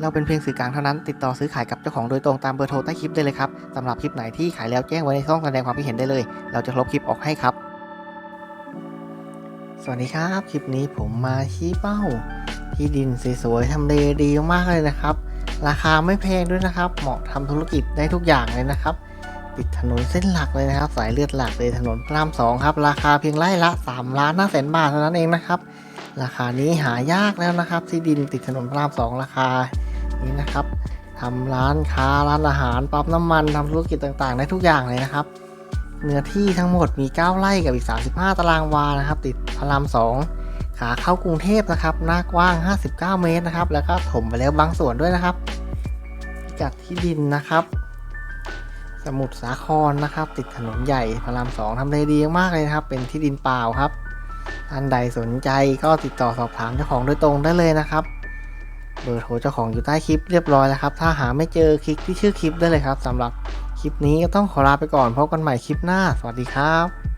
เราเป็นเพียงสื่อกลางเท่านั้น ติดต่อซื้อขายกับเจ้าของโดยตรงตามเบอร์โทรใต้คลิปได้เลยครับสำหรับคลิปไหนที่ขายแล้วแจ้งไว้ในช่องแสดงความคิดเห็นได้เลย เราจะลบคลิปออกให้ครับ สวัสดีครับ คลิปนี้ผมมาชี้เป้า ที่ดินสวยๆทำเลดีมากเลยนะครับ ราคาไม่แพงด้วยนะครับ เหมาะทำธุรกิจได้ทุกอย่างเลยนะครับติดถนนเส้นหลักเลยนะครับ สายเลือดหลักเลยถนนพระรามสองครับ ราคาเพียงไร่ละ3ล้านห้าแสนบาทเท่านั้นเองนะครับ ราคานี้หายากแล้วนะครับที่ดินติดถนนพระรามสองราคา นี้นะครับทำร้านค้าร้านอาหารปั๊มน้ำมันทำธุรกิจต่างๆ ได้ทุกอย่างเลยนะครับ เนื้อที่ทั้งหมดมี 9 ไร่กับอีก 35 ตารางวานะครับ ติดพระรามสองขาเข้ากรุงเทพนะครับหน้ากว้าง 59 เมตรนะครับ แล้วก็ถมไปแล้วบางส่วนด้วยนะครับพิกัดที่ดินนะครับ สมุทรสาครนะครับ ติดถนนใหญ่พระรามสองทำเลดีมากเลยนะครับ เป็นที่ดินเปล่าครับท่านใดสนใจก็ติดต่อสอบถามเจ้าของโดยตรงได้เลยนะครับ เบอร์โทรเจ้าของอยู่ใต้คลิปเรียบร้อยแล้วครับ ถ้าหาไม่เจอคลิกที่ชื่อคลิปได้เลยครับสำหรับคลิปนี้ก็ต้องขอลาไปก่อนพบกันใหม่คลิปหน้า สวัสดีครับ